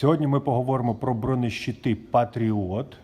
Сьогодні ми поговоримо про бронещити Патріот.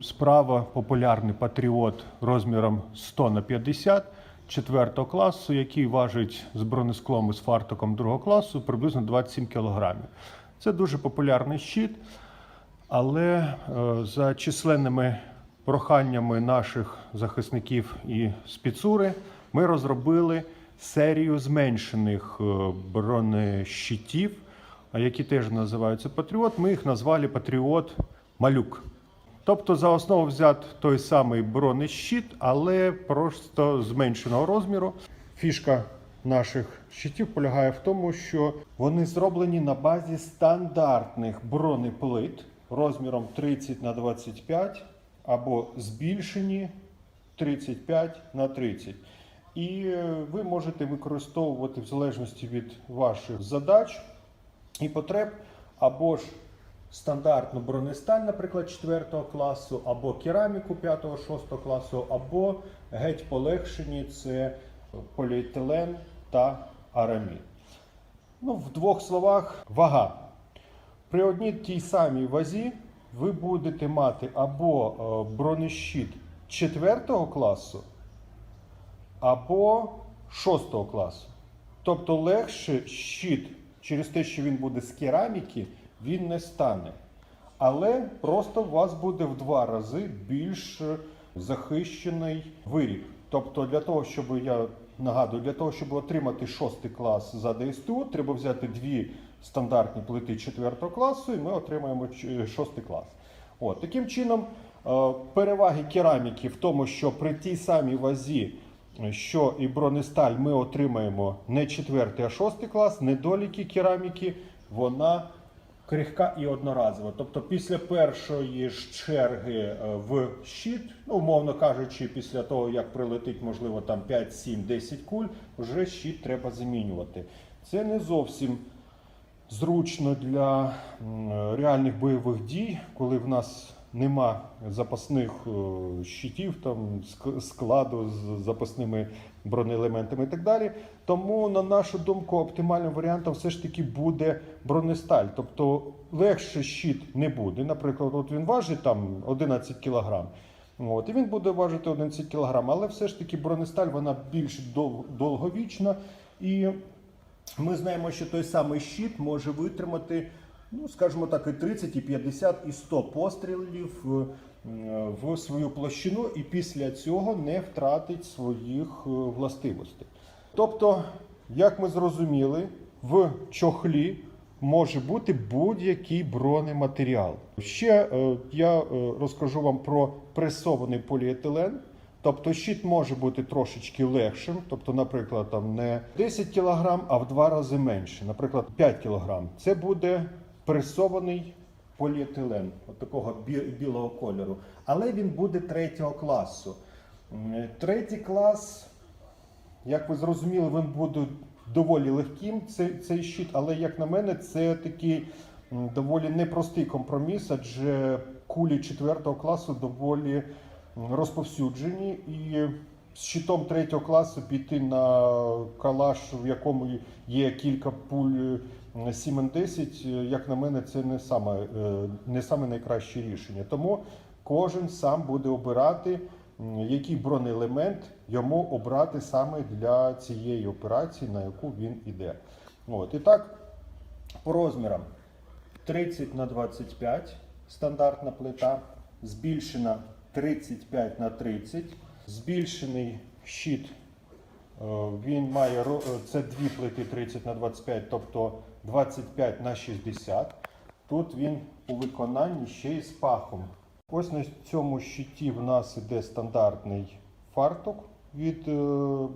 Справа популярний Патріот розміром 100 на 50 4 класу, який важить з бронесклом і з фартуком 2 класу приблизно 27 кг. Це дуже популярний щит, але е, за численними проханнями наших захисників і спецури ми розробили серію зменшених е, бронещитів, які теж називаються Патріот. Ми їх назвали Патріот Малюк. Тобто за основу взят той самий бронещит, але просто зменшеного розміру. Фішка наших щитів полягає в тому, що вони зроблені на базі стандартних бронеплит розміром 30 на 25 або збільшені 35 на 30. І ви можете використовувати в залежності від ваших задач і потреб, або ж стандартну бронесталь, наприклад, 4 класу, або кераміку 5-6 класу, або геть полегшені це поліетилен та арамід. Ну, в двох словах, вага. При одній тій самій вазі ви будете мати або е, бронещит 4 класу, або 6 класу. Тобто легше щит через те, що він буде з кераміки, він не стане. Але просто у вас буде в два рази більш захищений виріб. Тобто, для того, щоб я нагадую, для того, щоб отримати шостий клас за ДСТУ, треба взяти дві стандартні плити 4 класу, і ми отримаємо ч- шостий клас. От, таким чином, е, переваги кераміки в тому, що при тій самій вазі, е, що і бронесталь, ми отримаємо не 4, а 6 клас, недоліки кераміки, вона крихка і одноразова. Тобто після першої ж черги е, в щит, ну, умовно кажучи, після того, як прилетить, можливо, там 5, 7, 10 куль, вже щит треба замінювати. Це не зовсім зручно для реальних бойових дій, коли в нас нема запасних е, щитів, там складу з запасними бронеелементами і так далі. Тому, на нашу думку, оптимальним варіантом все ж таки буде бронесталь. Тобто легше щит не буде. Наприклад, от він важить там 11 кг. От, і він буде важити 11 кг, але все ж таки бронесталь вона більш дов- довговічна. І ми знаємо, що той самий щит може витримати, ну скажімо так, і 30, і 50, і 100 пострілів е, в свою площину, і після цього не втратить своїх е, властивостей. Тобто, як ми зрозуміли, в чохлі може бути будь-який бронематеріал. Ще е, я розкажу вам про пресований поліетилен. Тобто щит може бути трошечки легшим, тобто, наприклад, там не 10 кг, а в два рази менше, наприклад, 5 кг. Це буде пресований поліетилен, от такого бі- білого кольору. Але він буде третього класу. Третій клас, як ви зрозуміли, він буде доволі легким, цей, цей щит, але, як на мене, це такий доволі непростий компроміс, адже кулі 4 класу доволі розповсюджені. І з щитом 3 класу піти на калаш, в якому є кілька пуль 7М10, як на мене, це не саме, е, не саме найкраще рішення. Тому кожен сам буде обирати, який бронеелемент йому обрати саме для цієї операції, на яку він іде. От. І так, по розмірам 30 на 25 стандартна плита, збільшена 35 на 30, збільшений щит. е, Він має е, це дві плити 30 на 25, тобто 25 на 60. Тут він у виконанні ще й з пахом. Ось на цьому щиті в нас іде стандартний фартук від е,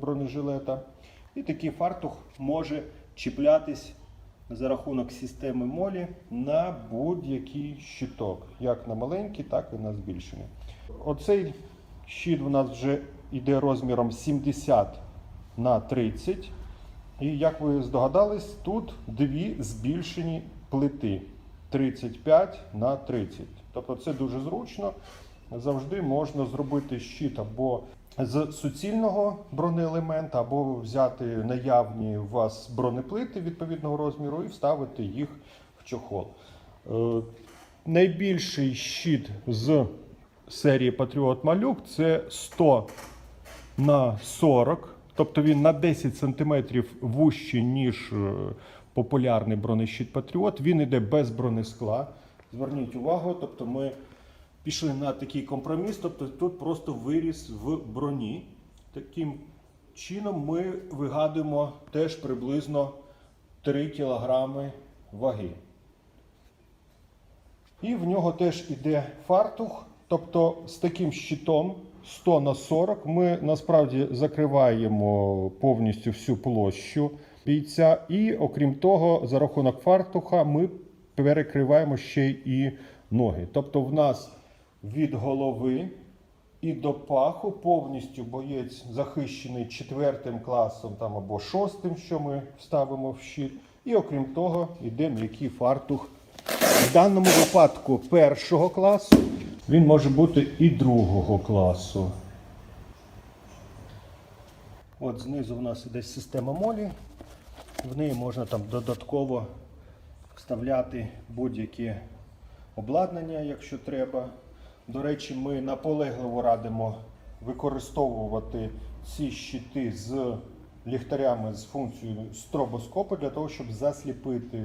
бронежилета. І такий фартух може чіплятись за рахунок системи молі на будь-який щиток, як на маленький, так і на збільшений. Оцей щит у нас вже йде розміром 70 на 30. І як ви здогадались, тут дві збільшені плити 35 на 30. Тобто це дуже зручно. Завжди можна зробити щит або з суцільного бронеелемента, або взяти наявні у вас бронеплити відповідного розміру і вставити їх в чохол. Е, найбільший щит з серії Patriot Malюк це 100 на 40, тобто він на 10 см вужче, ніж е, популярний бронещит Patriot. Він йде без бронескла. Зверніть увагу, тобто ми пішли на такий компроміс, тобто тут просто виріс в броні. Таким чином ми вигадуємо теж приблизно 3 кг ваги. І в нього теж іде фартух. Тобто з таким щитом 100 на 40 ми насправді закриваємо повністю всю площу бійця. І окрім того, за рахунок фартуха ми перекриваємо ще і ноги. Тобто в нас від голови і до паху повністю боєць захищений четвертим класом там, або шостим, що ми вставимо в щит. І окрім того, йде м'який фартух в даному випадку першого класу, він може бути і другого класу. От знизу у нас іде система молі. В неї можна там додатково вставляти будь-яке обладнання, якщо треба. До речі, ми наполегливо радимо використовувати ці щити з ліхтарями з функцією стробоскопу для того, щоб засліпити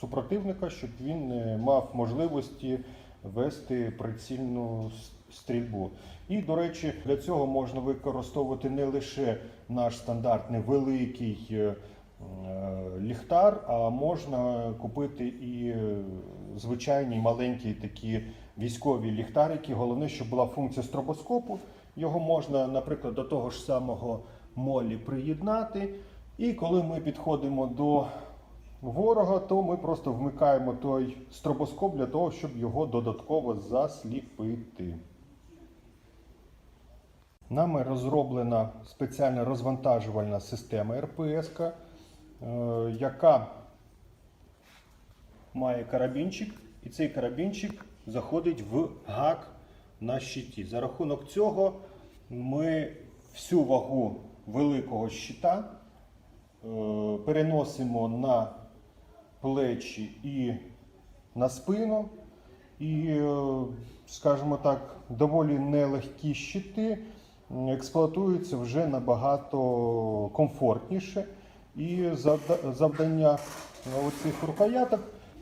супротивника, щоб він не мав можливості вести прицільну стрільбу. І, до речі, для цього можна використовувати не лише наш стандартний великий е, е, ліхтар, а можна купити і е, звичайні маленькі такі військові ліхтарики. Головне, щоб була функція стробоскопу. Його можна, наприклад, до того ж самого молі приєднати. І коли ми підходимо до ворога, то ми просто вмикаємо той стробоскоп для того, щоб його додатково засліпити. Нами розроблена спеціальна розвантажувальна система РПС, е, яка має карабінчик, і цей карабінчик заходить в гак на щиті. За рахунок цього ми всю вагу великого щита е, переносимо на плечі і на спину. І, е, скажімо так, доволі нелегкі щити експлуатуються вже набагато комфортніше. І завдання е, оцих рукояток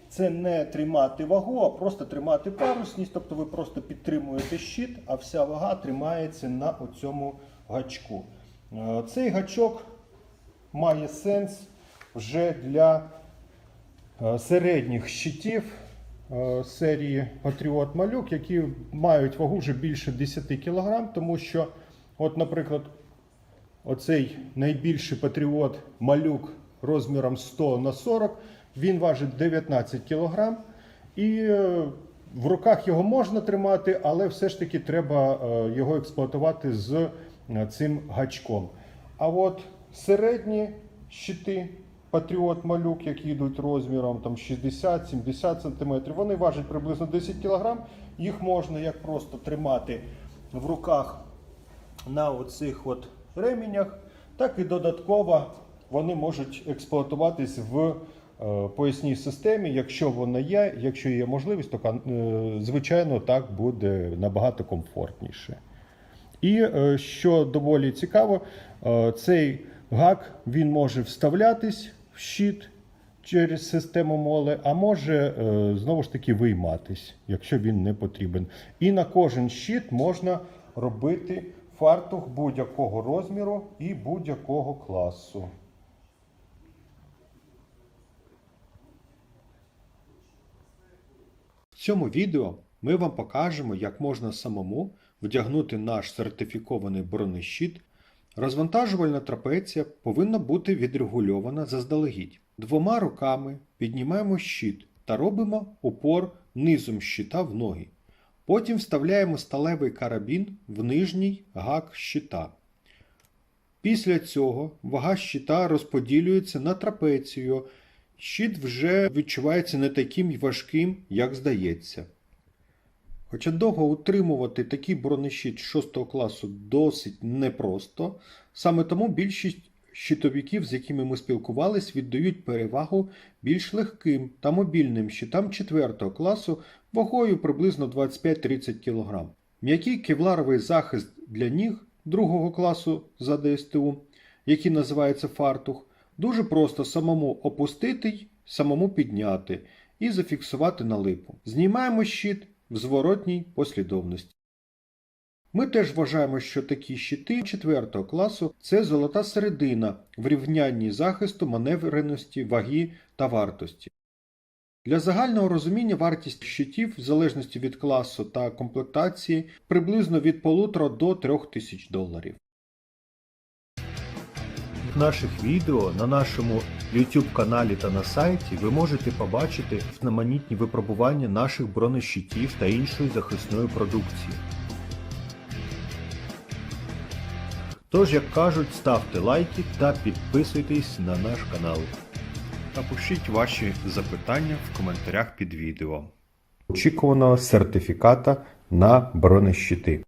це не тримати вагу, а просто тримати парусність. Тобто ви просто підтримуєте щит, а вся вага тримається на оцьому гачку. Е, Цей гачок має сенс вже для середніх щитів е, серії Patriot Малюк, які мають вагу вже більше 10 кг, тому що, от, наприклад, оцей найбільший Patriot Малюк розміром 100 на 40, він важить 19 кг. І е, в руках його можна тримати, але все ж таки треба е, його експлуатувати з е, цим гачком. А от середні щити Patriot Малюк, які йдуть розміром там 60-70 см, вони важать приблизно 10 кг. Їх можна як просто тримати в руках на оцих от ременях, так і додатково вони можуть експлуатуватись в е, поясній системі, якщо вона є, якщо є можливість, то е, звичайно так буде набагато комфортніше. І е, що доволі цікаво, цей гак він може вставлятись щит через систему моле, а може е, знову ж таки вийматись, якщо він не потрібен. І на кожен щит можна робити фартух будь-якого розміру і будь-якого класу. В цьому відео ми вам покажемо, як можна самому вдягнути наш сертифікований бронещит. Розвантажувальна трапеція повинна бути відрегульована заздалегідь. Двома руками піднімаємо щит та робимо упор низом щита в ноги. Потім вставляємо сталевий карабін в нижній гак щита. Після цього вага щита розподілюється на трапецію. Щит вже відчувається не таким важким, як здається. Хоча довго утримувати такий бронещит 6 класу досить непросто, саме тому більшість щитовиків, з якими ми спілкувались, віддають перевагу більш легким та мобільним щитам 4 класу вагою приблизно 25-30 кг. М'який кевларовий захист для ніг 2 класу за ДСТУ, який називається фартух, дуже просто самому опустити й самому підняти і зафіксувати на липу. Знімаємо щит в зворотній послідовності. Ми теж вважаємо, що такі щити 4 класу це золота середина в рівнянні захисту, маневреності, ваги та вартості. Для загального розуміння вартість щитів в залежності від класу та комплектації приблизно від 1,5 до 3 тисяч доларів. Наших відео на нашому YouTube каналі та на сайті ви можете побачити знаменітні випробування наших бронещитів та іншої захисної продукції. Тож, як кажуть, ставте лайки та підписуйтесь на наш канал. Напишіть ваші запитання в коментарях під відео. Очікуваного сертифіката на бронещити.